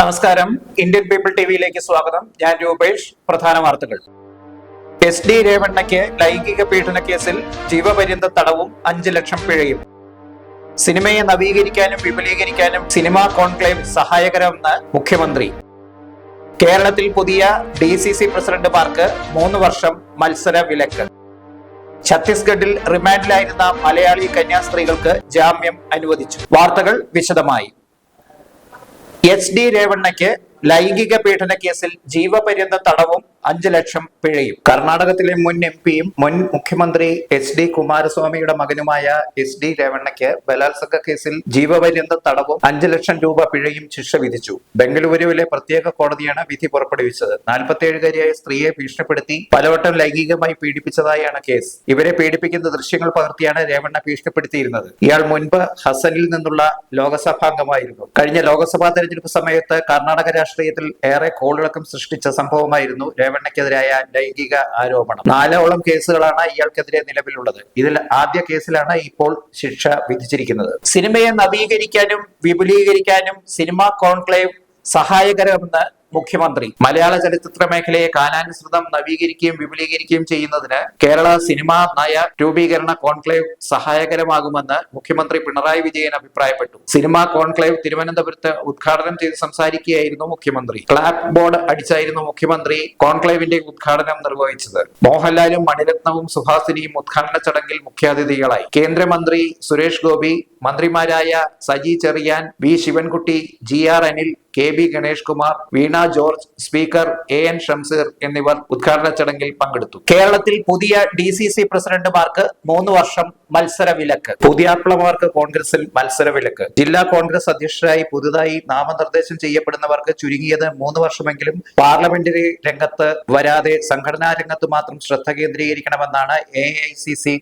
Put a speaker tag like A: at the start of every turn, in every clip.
A: നമസ്കാരം. Indian people ടിവിയിലേക്ക് സ്വാഗതം. ഞാൻ രൂപേഷ്. പ്രധാന വാർത്തകൾ. എസ് ഡി രേവണ്ണയ്ക്ക് ലൈംഗിക പീഡന കേസിൽ ജീവപര്യന്ത തടവും അഞ്ച് ലക്ഷം പിഴയും. സിനിമയെ നവീകരിക്കാനും വിപുലീകരിക്കാനും സിനിമാ കോൺക്ലേവ് സഹായകരമെന്ന് മുഖ്യമന്ത്രി. കേരളത്തിൽ പുതിയ ഡി സി സി പ്രസിഡന്റുമാർക്ക് മൂന്ന് വർഷം മത്സര വിലക്ക്. ഛത്തീസ്ഗഡിൽ റിമാൻഡിലായിരുന്ന മലയാളി കന്യാസ്ത്രീകൾക്ക് ജാമ്യം അനുവദിച്ചു. വാർത്തകൾ വിശദമായി. എച്ച് ഡി രേവണ്ണയ്ക്ക് ലൈംഗിക പീഡന കേസിൽ ജീവപര്യന്ത തടവും അഞ്ചു ലക്ഷം പിഴയും. കർണാടകത്തിലെ മുൻ എം പിയും മുൻ മുഖ്യമന്ത്രി എസ് ഡി കുമാരസ്വാമിയുടെ മകനുമായ എസ് ഡി രേവണ്ണയ്ക്ക് ബലാത്സംഗ കേസിൽ ജീവപര്യന്ത തടവും അഞ്ച് ലക്ഷം രൂപ പിഴയും ശിക്ഷ വിധിച്ചു. ബംഗളൂരുവിലെ പ്രത്യേക കോടതിയാണ് വിധി പുറപ്പെടുവിച്ചത്. നാൽപ്പത്തിയേഴുകാരിയായ സ്ത്രീയെ ഭീഷണിപ്പെടുത്തി പലവട്ടം ലൈംഗികമായി പീഡിപ്പിച്ചതായാണ് കേസ്. ഇവരെ പീഡിപ്പിക്കുന്ന ദൃശ്യങ്ങൾ പകർത്തിയാണ് രേവണ്ണ ഭീഷണിപ്പെടുത്തിയിരുന്നത്. ഇയാൾ മുൻപ് ഹസനിൽ നിന്നുള്ള ലോകസഭാംഗമായിരുന്നു. കഴിഞ്ഞ ലോകസഭാ തെരഞ്ഞെടുപ്പ് സമയത്ത് കർണാടക രാഷ്ട്രീയത്തിൽ ഏറെ കോളിളക്കം സൃഷ്ടിച്ച സംഭവമായിരുന്നു രേവണ്ണയ്ക്കെതിരായ ലൈംഗിക ആരോപണം. നാലോളം കേസുകളാണ് ഇയാൾക്കെതിരെ നിലവിലുള്ളത്. ഇതിൽ ആദ്യ കേസിലാണ് ഇപ്പോൾ ശിക്ഷ വിധിച്ചിരിക്കുന്നത്. സിനിമയെ നവീകരിക്കാനും വിപുലീകരിക്കാനും സിനിമാ കോൺക്ലേവ് സഹായകരമെന്ന് മുഖ്യമന്ത്രി. മലയാള ചലച്ചിത്ര മേഖലയെ കാലാനുസൃതം നവീകരിക്കുകയും വിപുലീകരിക്കുകയും ചെയ്യുന്നതിന് കേരള സിനിമാ നയ രൂപീകരണ കോൺക്ലേവ് സഹായകരമാകുമെന്ന് മുഖ്യമന്ത്രി പിണറായി വിജയൻ അഭിപ്രായപ്പെട്ടു. സിനിമാ കോൺക്ലേവ് തിരുവനന്തപുരത്ത് ഉദ്ഘാടനം ചെയ്ത് സംസാരിക്കുകയായിരുന്നു മുഖ്യമന്ത്രി. ക്ലാപ്പ് ബോർഡ് അടിച്ചായിരുന്നു മുഖ്യമന്ത്രി കോൺക്ലേവിന്റെ ഉദ്ഘാടനം നിർവഹിച്ചത്. മോഹൻലാലും മണിരത്നവും സുഹാസിനിയും ഉദ്ഘാടന ചടങ്ങിൽ മുഖ്യാതിഥികളായി. കേന്ദ്രമന്ത്രി സുരേഷ് ഗോപി മന്ത്രിമാരായ Saji Cherian V Sivankutty G R Anil K B Ganesh Kumar Veena George speaker A N Shamseer എന്നിവർ ഉദ്ഘാടന ചടങ്ങിൽ പങ്കെടുത്തു. കേരളത്തിൽ പുതിയ ഡി പ്രസിഡന്റുമാർക്ക് മൂന്ന് വർഷം മത്സര വിലക്ക് പുതിയാപ്പിളമാർക്ക് കോൺഗ്രസിൽ മത്സര വിലക്ക് ജില്ലാ കോൺഗ്രസ് അധ്യക്ഷരായി പുതുതായി നാമനിർദ്ദേശം ചെയ്യപ്പെടുന്നവർക്ക് ചുരുങ്ങിയത് മൂന്ന് വർഷമെങ്കിലും പാർലമെന്ററി രംഗത്ത് വരാതെ സംഘടനാ രംഗത്ത് മാത്രം ശ്രദ്ധ കേന്ദ്രീകരിക്കണമെന്നാണ് എ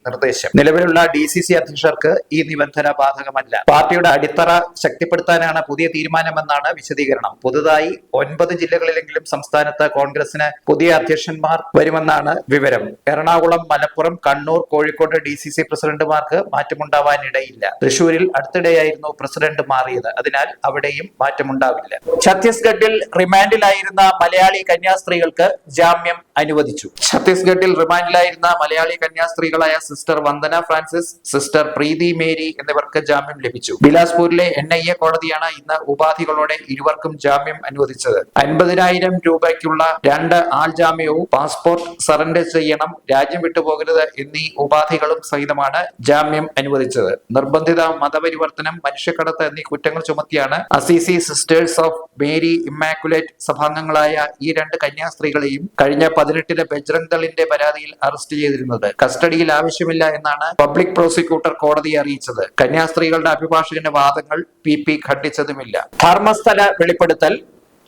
A: നിർദ്ദേശം. നിലവിലുള്ള ഡി അധ്യക്ഷർക്ക് ഈ നിബന്ധന ബാധകമല്ല. പാർട്ടിയുടെ അടിത്തറ ശക്തിപ്പെടുത്താനാണ് പുതിയ തീരുമാനമെന്നാണ് വിശദീകരണം. പുതുതായി ഒൻപത് ജില്ലകളിലെങ്കിലും സംസ്ഥാനത്ത് കോൺഗ്രസിന് പുതിയ അധ്യക്ഷന്മാർ വരുമെന്നാണ് വിവരം. എറണാകുളം മലപ്പുറം കണ്ണൂർ കോഴിക്കോട് ഡി സി പ്രസിഡന്റുമാർക്ക് മാറ്റമുണ്ടാവാനിടയില്ല. തൃശൂരിൽ അടുത്തിടെയായിരുന്നു പ്രസിഡന്റ് മാറിയത്. അതിനാൽ അവിടെയും മാറ്റമുണ്ടാവില്ല. ഛത്തീസ്ഗഡിൽ റിമാൻഡിലായിരുന്ന മലയാളി കന്യാസ്ത്രീകൾക്ക് ജാമ്യം അനുവദിച്ചു. ഛത്തീസ്ഗഡിൽ റിമാൻഡിലായിരുന്ന Malayali കന്യാസ്ത്രീകളായ sister Vandana Francis sister Preethi Mary എന്നിവർക്ക് ജാമ്യം ലഭിച്ചു. ബിലാസ്പൂരിലെ എൻ ഐ എ കോടതിയാണ് ഇന്ന് ഉപാധികളോടെ ഇരുവർക്കും ജാമ്യം അനുവദിച്ചത്. അൻപതിനായിരം രൂപയ്ക്കുള്ള രണ്ട് ആൾ ജാമ്യവും പാസ്പോർട്ട് സറണ്ടർ ചെയ്യണം രാജ്യം വിട്ടുപോകരുത് എന്നീ ഉപാധികളും സഹിതമാണ് ജാമ്യം അനുവദിച്ചത്. നിർബന്ധിത മതപരിവർത്തനം മനുഷ്യക്കടത്ത് എന്നീ കുറ്റങ്ങൾ ചുമത്തിയാണ് Assisi sisters of Mary Immaculate സഭാംഗങ്ങളായ ഈ രണ്ട് കന്യാസ്ത്രീകളെയും കഴിഞ്ഞ പതിനെട്ടിന് ബജ്രംഗ് ദളിന്റെ പരാതിയിൽ അറസ്റ്റ് ചെയ്തിരുന്നത്. കസ്റ്റഡിയിൽ ആവശ്യമില്ല എന്നാണ് പബ്ലിക് പ്രോസിക്യൂട്ടർ കോടതിയെ അറിയിച്ചത്. കന്യാസ്ത്രീകളുടെ അഭിഭാഷകന്റെ വാദങ്ങൾ പി പി ഖണ്ഡിച്ചതുമില്ല. ധർമ്മസ്ഥല വെളിപ്പെടുത്തൽ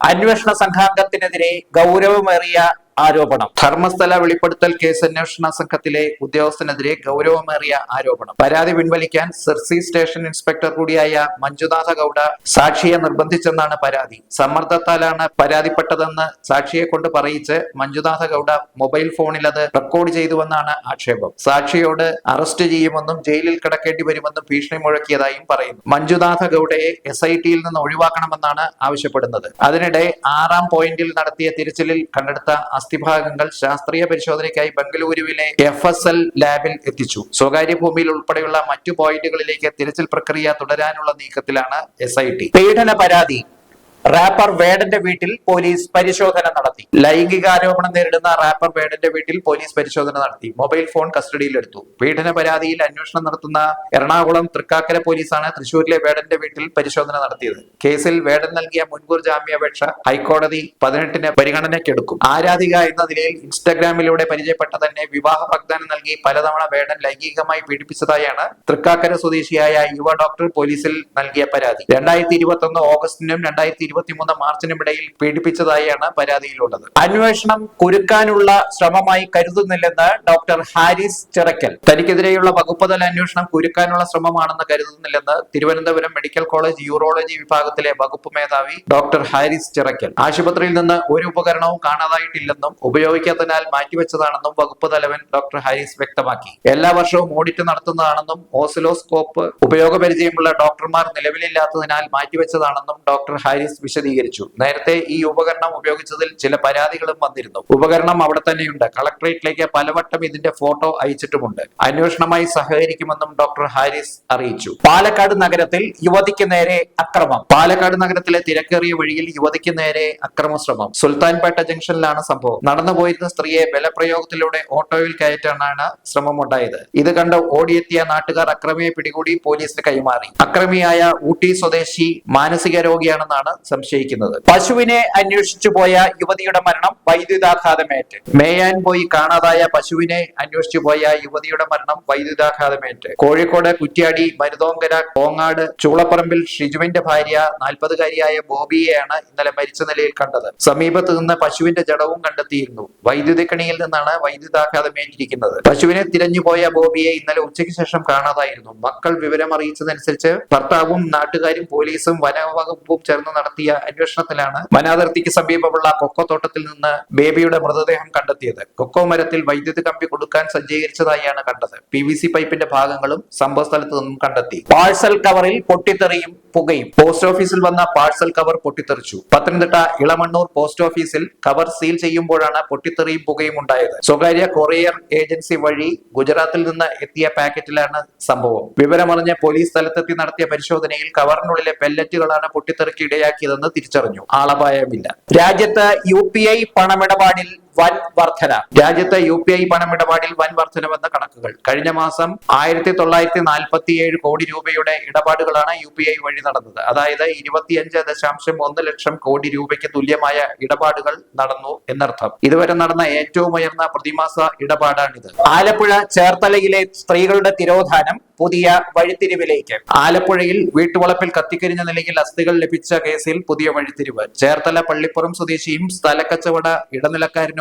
A: അന്വേഷണ സംഘാംഗത്തിനെതിരെ ഗൗരവമേറിയ ആരോപണം. ധർമ്മസ്ഥല വെളിപ്പെടുത്തൽ കേസ് അന്വേഷണ സംഘത്തിലെ ഉദ്യോഗസ്ഥനെതിരെ ഗൗരവമേറിയ ആരോപണം. പരാതി പിൻവലിക്കാൻ സിർസി സ്റ്റേഷൻ ഇൻസ്പെക്ടർ കൂടിയായ മഞ്ജുനാഥ ഗൌഡ സാക്ഷിയെ നിർബന്ധിച്ചെന്നാണ് പരാതി. സമ്മർദ്ദത്താലാണ് പരാതിപ്പെട്ടതെന്ന് സാക്ഷിയെ കൊണ്ട് പറയിച്ച് മഞ്ജുനാഥ ഗൌഡ മൊബൈൽ ഫോണിൽ അത് റെക്കോർഡ് ചെയ്തുവെന്നാണ് ആക്ഷേപം. സാക്ഷിയോട് അറസ്റ്റ് ചെയ്യുമെന്നും ജയിലിൽ കിടക്കേണ്ടി വരുമെന്നും ഭീഷണി മുഴക്കിയതായും പറയുന്നു. മഞ്ജുനാഥ ഗൌഡയെ എസ് ഐ ടിയിൽ നിന്ന് ഒഴിവാക്കണമെന്നാണ് ആവശ്യപ്പെടുന്നത്. അതിനിടെ ആറാം പോയിന്റിൽ നടത്തിയ തിരച്ചിലിൽ കണ്ടെടുത്ത അസ്ഥിഭാഗങ്ങൾ ശാസ്ത്രീയ പരിശോധനയ്ക്കായി ബംഗളൂരുവിലെ എഫ് എസ് എൽ ലാബിൽ എത്തിച്ചു. സ്വകാര്യ ഭൂമിയിൽ ഉൾപ്പെടെയുള്ള മറ്റു പോയിന്റുകളിലേക്ക് തിരച്ചിൽ പ്രക്രിയ തുടരാനുള്ള നീക്കത്തിലാണ് എസ് ഐ ടി പീഡന പരാതി. റാപ്പർ വേഡന്റെ വീട്ടിൽ പോലീസ് പരിശോധന നടത്തി. ലൈംഗികാരോപണം നേരിടുന്ന റാപ്പർ വേഡന്റെ വീട്ടിൽ പോലീസ് പരിശോധന നടത്തി. മൊബൈൽ ഫോൺ കസ്റ്റഡിയിലെടുത്തു. പീഡന പരാതിയിൽ അന്വേഷണം നടത്തുന്ന എറണാകുളം തൃക്കാക്കര പോലീസാണ് തൃശൂരിലെ വേഡന്റെ വീട്ടിൽ പരിശോധന നടത്തിയത്. കേസിൽ വേഡൻ നൽകിയ മുൻകൂർ ജാമ്യാപേക്ഷ ഹൈക്കോടതി പതിനെട്ടിന് പരിഗണനയ്ക്കെടുക്കും. ആരാധിക എന്ന നിലയിൽ ഇൻസ്റ്റാഗ്രാമിലൂടെ പരിചയപ്പെട്ട തന്നെ വിവാഹ വാഗ്ദാനം നൽകി പലതവണ വേഡൻ ലൈംഗികമായി പീഡിപ്പിച്ചതായാണ് തൃക്കാക്കര സ്വദേശിയായ യുവ ഡോക്ടർ പോലീസിൽ നൽകിയ പരാതി. രണ്ടായിരത്തി ഇരുപത്തി ഒന്ന് ഓഗസ്റ്റിനും രണ്ടായിരത്തി ഇരുപത്തിമൂന്ന് മാർച്ചിനും ഇടയിൽ പീഡിപ്പിച്ചതായാണ് പരാതിയിലുള്ളത്. അന്വേഷണം കുരുക്കാനുള്ള ശ്രമമായി കരുതുന്നില്ലെന്ന് ഡോക്ടർ ഹാരിസ് ചിറക്കൽ തനിക്കെതിരെയുള്ള വകുപ്പ് തല അന്വേഷണം കുരുക്കാനുള്ള ശ്രമമാണെന്ന് കരുതുന്നില്ലെന്ന് തിരുവനന്തപുരം മെഡിക്കൽ കോളേജ് യൂറോളജി വിഭാഗത്തിലെ വകുപ്പ് മേധാവി ഡോക്ടർ ഹാരിസ് ചിറക്കൽ ആശുപത്രിയിൽ നിന്ന് ഒരു ഉപകരണവും കാണാതായിട്ടില്ലെന്നും ഉപയോഗിക്കാത്തതിനാൽ മാറ്റിവെച്ചതാണെന്നും വകുപ്പ് തലവൻ ഡോക്ടർ ഹാരിസ് വ്യക്തമാക്കി. എല്ലാ വർഷവും ഓഡിറ്റ് നടത്തുന്നതാണെന്നും ഓസിലോസ്കോപ്പ് ഉപയോഗപരിചയമുള്ള ഡോക്ടർമാർ നിലവിലില്ലാത്തതിനാൽ മാറ്റിവെച്ചതാണെന്നും ഡോക്ടർ ഹാരിസ് വിശദീകരിച്ചു. നേരത്തെ ഈ ഉപകരണം ഉപയോഗിച്ചതിൽ ചില പരാതികളും വന്നിരുന്നു. ഉപകരണം അവിടെ തന്നെയുണ്ട്. കളക്ടറേറ്റിലേക്ക് പലവട്ടം ഇതിന്റെ ഫോട്ടോ അയച്ചിട്ടുമുണ്ട്. അന്വേഷണമായി സഹകരിക്കുമെന്നും ഡോക്ടർ ഹാരിസ് അറിയിച്ചു. പാലക്കാട് നഗരത്തിൽ യുവതിക്ക് നേരെ അക്രമം. പാലക്കാട് നഗരത്തിലെ തിരക്കേറിയ വഴിയിൽ യുവതിക്ക് നേരെ അക്രമശ്രമം. സുൽത്താൻപേട്ട ജംഗ്ഷനിലാണ് സംഭവം. നടന്നുപോയിരുന്ന സ്ത്രീയെ ബലപ്രയോഗത്തിലൂടെ ഓട്ടോയിൽ കയറ്റാനാണ് ശ്രമമുണ്ടായത്. ഇത് കണ്ട് ഓടിയെത്തിയ നാട്ടുകാർ അക്രമിയെ പിടികൂടി പോലീസിന് കൈമാറി. അക്രമിയായ ഊട്ടി സ്വദേശി മാനസിക രോഗിയാണെന്നാണ് സംശയിക്കുന്നത്. പശുവിനെ അന്വേഷിച്ചു പോയ യുവതിയുടെ മരണം വൈദ്യുതാഘാതമേറ്റ്. മേയാൻ പോയി കാണാതായ പശുവിനെ അന്വേഷിച്ചു പോയ യുവതിയുടെ മരണം വൈദ്യുതാഘാതമേറ്റ്. കോഴിക്കോട് കുറ്റ്യാടി മരുതോങ്കര കോങ്ങാട് ചൂളപ്പറമ്പിൽ ഷിജുവിന്റെ ഭാര്യ നാൽപ്പതുകാരിയായ ബോബിയെയാണ് ഇന്നലെ മരിച്ച നിലയിൽ കണ്ടത്. സമീപത്ത് നിന്ന് പശുവിന്റെ ജടവും കണ്ടെത്തിയിരുന്നു. വൈദ്യുതി കണിയിൽ നിന്നാണ് വൈദ്യുതാഘാതമേറ്റിരിക്കുന്നത്. പശുവിനെ തിരഞ്ഞുപോയ ബോബിയെ ഇന്നലെ ഉച്ചയ്ക്ക് ശേഷം കാണാതായിരുന്നു. മക്കൾ വിവരം അറിയിച്ചതനുസരിച്ച് ഭർത്താവും നാട്ടുകാരും പോലീസും വനവകുപ്പും ചേർന്ന് നടത്തിയ അന്വേഷണത്തിലാണ് വനാതിർത്തിക്ക് സമീപമുള്ള കൊക്കോ തോട്ടത്തിൽ നിന്ന് ബേബിയുടെ മൃതദേഹം കണ്ടെത്തിയത്. കൊക്കോ മരത്തിൽ വൈദ്യുതി കമ്പി കൊടുക്കാൻ സജ്ജീകരിച്ചതായാണ് കണ്ടത്. പി വി സി പൈപ്പിന്റെ ഭാഗങ്ങളും സംഭവസ്ഥലത്ത് നിന്നും കണ്ടെത്തി. പാഴ്സൽ കവറിൽ പൊട്ടിത്തെറിയും പുകയും. പോസ്റ്റ് ഓഫീസിൽ വന്ന പാഴ്സൽ കവർ പൊട്ടിത്തെറിച്ചു. പത്തനംതിട്ട ഇളമണ്ണൂർ പോസ്റ്റ് ഓഫീസിൽ കവർ സീൽ ചെയ്യുമ്പോഴാണ് പൊട്ടിത്തെറിയും പുകയും ഉണ്ടായത്. സ്വകാര്യ കൊറിയർ ഏജൻസി വഴി ഗുജറാത്തിൽ നിന്ന് എത്തിയ പാക്കറ്റിലാണ് സംഭവം. വിവരമറിഞ്ഞ പോലീസ് സ്ഥലത്തെത്തി നടത്തിയ പരിശോധനയിൽ കവറിനുള്ളിലെ പെല്ലറ്റുകളാണ് പൊട്ടിത്തെറിക്ക് ഇടയാക്കിയതെന്ന് തിരിച്ചറിഞ്ഞു. ആളപായമില്ല. രാജ്യത്ത് യു പി ഐ പണമിടപാടിൽ വൻ വർധന. രാജ്യത്ത് യു പി ഐ പണമിടപാടിൽ വൻ വർധനവെന്ന കണക്കുകൾ. കഴിഞ്ഞ മാസം ആയിരത്തി തൊള്ളായിരത്തി നാൽപ്പത്തിയേഴ് കോടി രൂപയുടെ ഇടപാടുകളാണ് യു പി ഐ വഴി നടന്നത്. അതായത് ഇരുപത്തിയഞ്ച് ദശാംശം ഒന്ന് ലക്ഷം കോടി രൂപയ്ക്ക് തുല്യമായ ഇടപാടുകൾ നടന്നു എന്നർത്ഥം. ഇതുവരെ നടന്ന ഏറ്റവും ഉയർന്ന പ്രതിമാസ ഇടപാടാണിത്. ആലപ്പുഴ ചേർത്തലയിലെ സ്ത്രീകളുടെ തിരോധാനം പുതിയ വഴിത്തിരിവിലേക്ക്. ആലപ്പുഴയിൽ വീട്ടുവളപ്പിൽ കത്തിക്കരിഞ്ഞ നിലയിൽ അസ്ഥികൾ ലഭിച്ച കേസിൽ പുതിയ വഴിത്തിരിവ്. ചേർത്തല പള്ളിപ്പുറം സ്വദേശിയും സ്ഥലക്കച്ചവട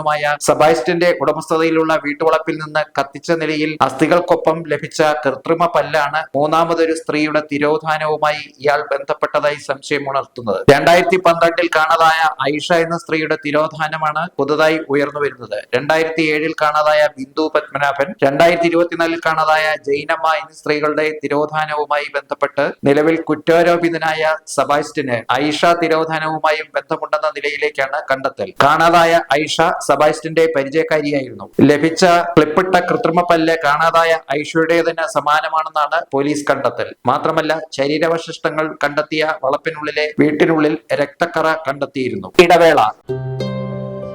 A: ഇടനിലക്കാരനുമായ സബാസ്റ്റ്യന്റെ ഉടമസ്ഥതയിലുള്ള വീട്ടുവളപ്പിൽ നിന്ന് കത്തിച്ച നിലയിൽ അസ്ഥികൾക്കൊപ്പം ലഭിച്ച കൃത്രിമ പല്ലാണ് മൂന്നാമതൊരു സ്ത്രീയുടെ തിരോധാനവുമായി ഇയാൾ ബന്ധപ്പെട്ടതായി സംശയമുണർത്തുന്നത് രണ്ടായിരത്തി പന്ത്രണ്ടിൽ കാണാതായ ഐഷ എന്ന സ്ത്രീയുടെ തിരോധാനമാണ് പുതുതായി ഉയർന്നു വരുന്നത്. രണ്ടായിരത്തി ഏഴിൽ കാണാതായ ബിന്ദു പത്മനാഭൻ രണ്ടായിരത്തി ഇരുപത്തിനാലിൽ കാണാതായ ജൈനമ്മ എന്നീ സ്ത്രീകളുടെ തിരോധാനവുമായി ബന്ധപ്പെട്ട് നിലവിൽ കുറ്റാരോപിതനായ സബാസ്റ്റിന് ഐഷ തിരോധാനവുമായും ബന്ധമുണ്ടെന്ന നിലയിലേക്കാണ് കണ്ടെത്തൽ. കാണാതായ ഐഷ സബാസ്റ്റിന്റെ പരിചയക്കാരിയായിരുന്നു. ലഭിച്ച ക്ലിപ്പിട്ട കൃത്രിമ പല്ല് കാണാതായ ഐഷയുടേതിന് സമാനമാണെന്നാണ് പോലീസ് കണ്ടെത്തൽ. മാത്രമല്ല ശരീരവശിഷ്ടങ്ങൾ കണ്ടെത്തിയ വളപ്പിനുള്ളിലെ വീട്ടിനുള്ളിൽ രക്തക്കറ കണ്ടെത്തിയിരുന്നു. ഇടവേള.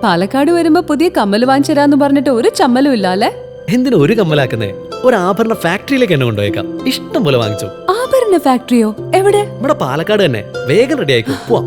B: പാലക്കാട് വരുമ്പോ പുതിയ കമ്മൽ വാങ്ങിച്ചരാന്ന് പറഞ്ഞിട്ട് ഒരു ചമ്മലും ഇല്ല അല്ലെ
C: എന്തിനു ഒരു കമ്മലാക്കുന്നേ? ഒരു ആഭരണ ഫാക്ടറിയിലേക്ക് എന്നെ കൊണ്ടുപോയേക്കാം. ഇഷ്ടം പോലെ വാങ്ങിച്ചു.
B: ആഭരണ ഫാക്ടറിയോ? എവിടെ?
C: ഇവിടെ പാലക്കാട് തന്നെ. വേഗം റെഡി ആയിക്കോ. പോവാം.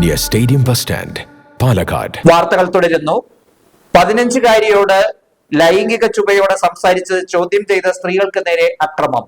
D: near stadium bus stand Palakkad
A: വാർത്തകൾ തുടരുന്നു. പതിനഞ്ചുകാരിയോട് ലൈംഗിക ചുവയോടെ സംസാരിച്ച് ചോദ്യം ചെയ്ത സ്ത്രീകൾക്ക് നേരെ അക്രമം.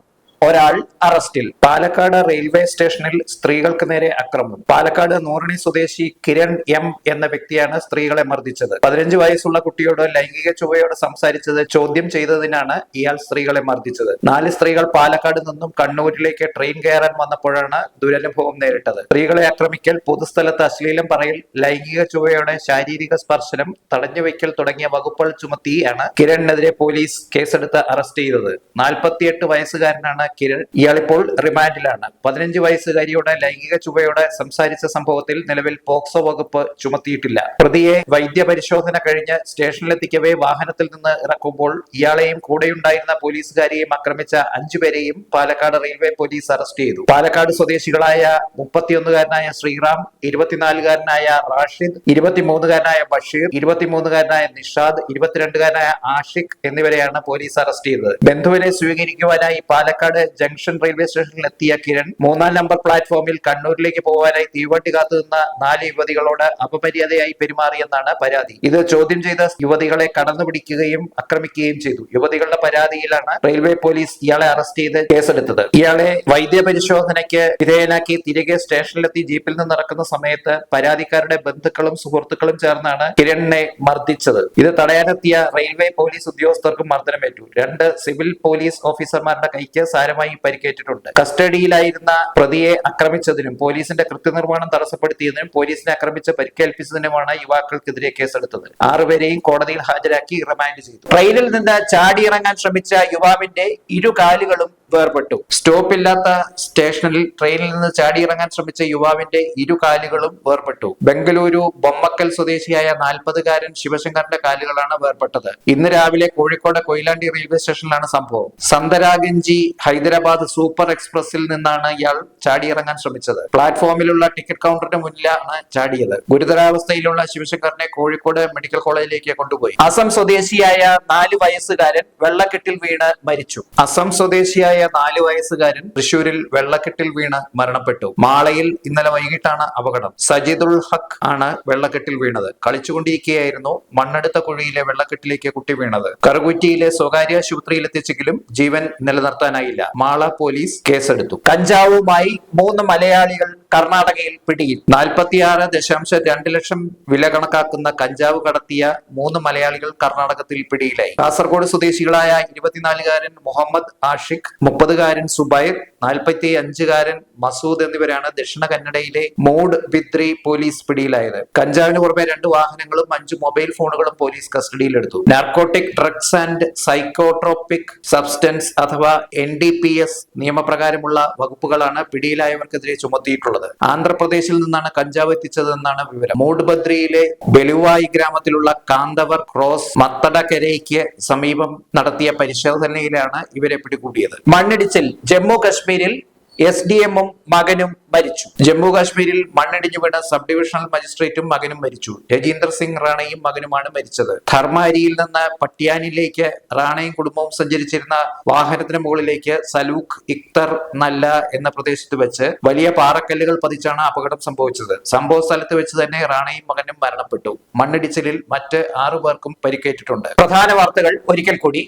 A: ഒരാൾ അറസ്റ്റിൽ. പാലക്കാട് റെയിൽവേ സ്റ്റേഷനിൽ സ്ത്രീകൾക്ക് നേരെ അക്രമം. പാലക്കാട് നൂറണി സ്വദേശി കിരൺ എം എന്ന വ്യക്തിയാണ് സ്ത്രീകളെ മർദ്ദിച്ചത്. പതിനഞ്ച് വയസ്സുള്ള കുട്ടിയോട് ലൈംഗിക ചുവയോട് സംസാരിച്ചത് ചോദ്യം ചെയ്തതിനാണ് ഇയാൾ സ്ത്രീകളെ മർദ്ദിച്ചത്. നാല് സ്ത്രീകൾ പാലക്കാട് നിന്നും കണ്ണൂരിലേക്ക് ട്രെയിൻ കയറാൻ വന്നപ്പോഴാണ് ദുരനുഭവം നേരിട്ടത്. സ്ത്രീകളെ ആക്രമിക്കൽ പൊതുസ്ഥലത്ത് അശ്ലീലം പറയൽ ലൈംഗിക ചുവയോടെ ശാരീരിക സ്പർശനം തടഞ്ഞുവെക്കൽ തുടങ്ങിയ വകുപ്പുകൾ ചുമത്തിയാണ് കിരണിനെതിരെ പോലീസ് കേസെടുത്ത് അറസ്റ്റ് ചെയ്തത്. നാൽപ്പത്തിയെട്ട് വയസ്സുകാരനാണ് കിരൺ ഇയാളിപ്പോൾ റിമാൻഡിലാണ്. പതിനഞ്ച് വയസ്സുകാരിയോട് ലൈംഗിക ചുവയോടെ സംസാരിച്ച സംഭവത്തിൽ നിലവിൽ പോക്സോ വകുപ്പ് ചുമത്തിയിട്ടില്ല. പ്രതിയെ വൈദ്യപരിശോധന കഴിഞ്ഞ് സ്റ്റേഷനിലെത്തിക്കവേ വാഹനത്തിൽ നിന്ന് ഇറക്കുമ്പോൾ ഇയാളെയും കൂടെയുണ്ടായിരുന്ന പോലീസുകാരെയും ആക്രമിച്ച അഞ്ചുപേരെയും പാലക്കാട് റെയിൽവേ പോലീസ് അറസ്റ്റ് ചെയ്തു. പാലക്കാട് സ്വദേശികളായ മുപ്പത്തിയൊന്നുകാരനായ ശ്രീറാം ഇരുപത്തിനാലുകാരനായ റാഷിദ് ഇരുപത്തിമൂന്നുകാരനായ ബഷീർ ഇരുപത്തിമൂന്നുകാരനായ നിഷാദ് ഇരുപത്തിരണ്ടുകാരനായ ആഷിഖ് എന്നിവരെയാണ് പോലീസ് അറസ്റ്റ് ചെയ്തത്. ബന്ധുവിനെ സ്വീകരിക്കുവാനായി പാലക്കാട് ജംഗ്ഷൻ റെയിൽവേ സ്റ്റേഷനിൽ എത്തിയ കിരൺ മൂന്നാം നമ്പർ പ്ലാറ്റ്ഫോമിൽ കണ്ണൂരിലേക്ക് പോകാനായി തീവണ്ടി കാത്തുനിന്ന നാല് യുവതികളോട് അപമര്യാദയായി പെരുമാറിയെന്നാണ് പരാതി. ഇത് ചോദ്യം ചെയ്ത യുവതികളെ കടന്നുപിടിക്കുകയും ആക്രമിക്കുകയും ചെയ്തു. യുവതികളുടെ പരാതിയിലാണ് റെയിൽവേ പോലീസ് ഇയാളെ അറസ്റ്റ് ചെയ്ത് കേസെടുത്തത്. ഇയാളെ വൈദ്യ പരിശോധനയ്ക്ക് വിധേയനാക്കി തിരികെ സ്റ്റേഷനിലെത്തി ജീപ്പിൽ നിന്ന് ഇറക്കുന്ന സമയത്ത് പരാതിക്കാരുടെ ബന്ധുക്കളും സുഹൃത്തുക്കളും ചേർന്നാണ് കിരണിനെ മർദ്ദിച്ചത്. ഇത് തടയാനെത്തിയ റെയിൽവേ പോലീസ് ഉദ്യോഗസ്ഥർക്കും മർദ്ദനമേറ്റു. രണ്ട് സിവിൽ പോലീസ് ഓഫീസർമാരുടെ കൈക്ക് സാരമായി പരിക്കേറ്റിട്ടുണ്ട്. കസ്റ്റഡിയിലായിരുന്ന പ്രതിയെ ആക്രമിച്ചതിനും പോലീസിന്റെ കൃത്യനിർവഹണം തടസ്സപ്പെടുത്തിയതിനും പോലീസിനെ ആക്രമിച്ച് പരിക്കേൽപ്പിച്ചതിനുമാണ് യുവാക്കൾക്കെതിരെ കേസെടുത്തത്. ആറുപേരെയും കോടതിയിൽ ഹാജരാക്കി റിമാൻഡ് ചെയ്തു. ട്രെയിനിൽ നിന്ന് ചാടിയിറങ്ങാൻ ശ്രമിച്ച യുവാവിന്റെ ഇരു കാലുകളും വേർപെട്ടു. സ്റ്റോപ്പ് ഇല്ലാത്ത സ്റ്റേഷനിൽ ട്രെയിനിൽ നിന്ന് ചാടിയിറങ്ങാൻ ശ്രമിച്ച യുവാവിന്റെ ഇരു കാലുകളും വേർപെട്ടു. ബംഗളൂരു ബൊമ്മക്കൽ സ്വദേശിയായ നാൽപ്പതുകാരൻ ശിവശങ്കറിന്റെ കാലുകളാണ് വേർപെട്ടത്. ഇന്ന് രാവിലെ കോഴിക്കോട് കൊയിലാണ്ടി റെയിൽവേ സ്റ്റേഷനിലാണ് സംഭവം. സന്തരാഗഞ്ചി ഹൈദരാബാദ് സൂപ്പർ എക്സ്പ്രസിൽ നിന്നാണ് ഇയാൾ ചാടിയിറങ്ങാൻ ശ്രമിച്ചത്. പ്ലാറ്റ്ഫോമിലുള്ള ടിക്കറ്റ് കൗണ്ടറിന് മുന്നിലാണ് ചാടിയത്. ഗുരുതരാവസ്ഥയിലുള്ള ശിവശങ്കറിനെ കോഴിക്കോട് മെഡിക്കൽ കോളേജിലേക്ക് കൊണ്ടുപോയി. അസം സ്വദേശിയായ നാല് വയസ്സുകാരൻ വെള്ളക്കെട്ടിൽ വീണ് മരിച്ചു. അസം സ്വദേശിയായ നാല് വയസ്സുകാരൻ തൃശൂരിൽ വെള്ളക്കെട്ടിൽ വീണ് മരണപ്പെട്ടു. മാളയിൽ ഇന്നലെ വൈകിട്ടാണ് അപകടം. സജിദുൽ ഹക്ക് ആണ് വെള്ളക്കെട്ടിൽ വീണത്. കളിച്ചുകൊണ്ടിരിക്കുകയായിരുന്നു മണ്ണെടുത്ത കുഴിയിലെ വെള്ളക്കെട്ടിലേക്ക് കുട്ടി വീണത്. കറുകുറ്റിയിലെ സ്വകാര്യ ആശുപത്രിയിൽ എത്തിച്ചെങ്കിലും ജീവൻ നിലനിർത്താനായില്ല. മാള പോലീസ് കേസെടുത്തു. കഞ്ചാവുമായി മൂന്ന് മലയാളികൾ കർണാടകയിൽ പിടിയിൽ. നാൽപ്പത്തിയാറ് ദശാംശം രണ്ട് ലക്ഷം വില കണക്കാക്കുന്ന കഞ്ചാവ് കടത്തിയ മൂന്ന് മലയാളികൾ കർണാടകത്തിൽ പിടിയിലായി. കാസർഗോഡ് സ്വദേശികളായ ഇരുപത്തിനാലുകാരൻ മുഹമ്മദ് ആഷിഖ് മുപ്പതുകാരൻ സുബൈർ നാൽപ്പത്തി അഞ്ചുകാരൻ മസൂദ് എന്നിവരാണ് ദക്ഷിണ കന്നഡയിലെ മൂഡ് വിത്രി പോലീസ് പിടിയിലായത്. കഞ്ചാവിന് പുറമെ രണ്ട് വാഹനങ്ങളും അഞ്ച് മൊബൈൽ ഫോണുകളും പോലീസ് കസ്റ്റഡിയിലെടുത്തു. Narcotic drugs and psychotropic substance അഥവാ എൻ ഡി പി എസ് നിയമപ്രകാരമുള്ള വകുപ്പുകളാണ് പിടിയിലായവർക്കെതിരെ ചുമത്തിയിട്ടുള്ളത്. ആന്ധ്രാപ്രദേശിൽ നിന്നാണ് കഞ്ചാവ് എത്തിച്ചതെന്നാണ് വിവരം. മൂഡ്ബദ്രിയിലെ ബെലുവായി ഗ്രാമത്തിലുള്ള കാന്തവർ ക്രോസ് മത്തടക്കരയ്ക്ക് സമീപം നടത്തിയ പരിശോധനയിലാണ് ഇവരെ പിടികൂടിയത്. മണ്ണിടിച്ചിൽ ജമ്മു കശ്മീരിൽ എസ് ഡി എമ്മും മകനും മരിച്ചു. ജമ്മു കാശ്മീരിൽ മണ്ണിടിഞ്ഞു വീണ സബ് ഡിവിഷണൽ മജിസ്ട്രേറ്റും മകനും മരിച്ചു. രജീന്ദർ സിംഗ് റാണയും മകനുമാണ് മരിച്ചത്. ധർമാരിയിൽ നിന്ന് പട്ടിയാനിലേക്ക് റാണയും കുടുംബവും സഞ്ചരിച്ചിരുന്ന വാഹനത്തിന് മുകളിലേക്ക് സലൂഖ് ഇക്തർ നല്ല എന്ന പ്രദേശത്ത് വെച്ച് വലിയ പാറക്കല്ലുകൾ പതിച്ചാണ് അപകടം സംഭവിച്ചത്. സംഭവ സ്ഥലത്ത് വെച്ച് തന്നെ റാണയും മകനും മരണപ്പെട്ടു. മണ്ണിടിച്ചിലിൽ മറ്റ് ആറു പേർക്കും പരിക്കേറ്റിട്ടുണ്ട്. പ്രധാന വാർത്തകൾ ഒരിക്കൽ കൂടി.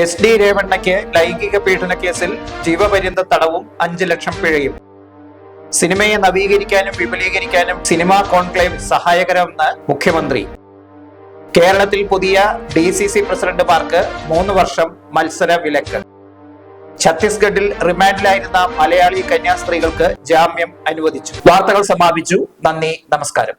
A: എസ് ഡി രേവണ്ണയ്ക്ക് ലൈംഗിക പീഡന കേസിൽ ജീവപര്യന്ത തടവും അഞ്ച് ലക്ഷം പിഴയും. സിനിമയെ നവീകരിക്കാനും വിപുലീകരിക്കാനും സിനിമാ കോൺക്ലേവ് സഹായകരമെന്ന് മുഖ്യമന്ത്രി. കേരളത്തിൽ പുതിയ ഡി സി സി പ്രസിഡന്റുമാർക്ക് മൂന്ന് വർഷം മത്സര വിലക്ക്. ഛത്തീസ്ഗഡിൽ റിമാൻഡിലായിരുന്ന മലയാളി കന്യാസ്ത്രീകൾക്ക് ജാമ്യം അനുവദിച്ചു. വാർത്തകൾ സമാപിച്ചു. നന്ദി നമസ്കാരം.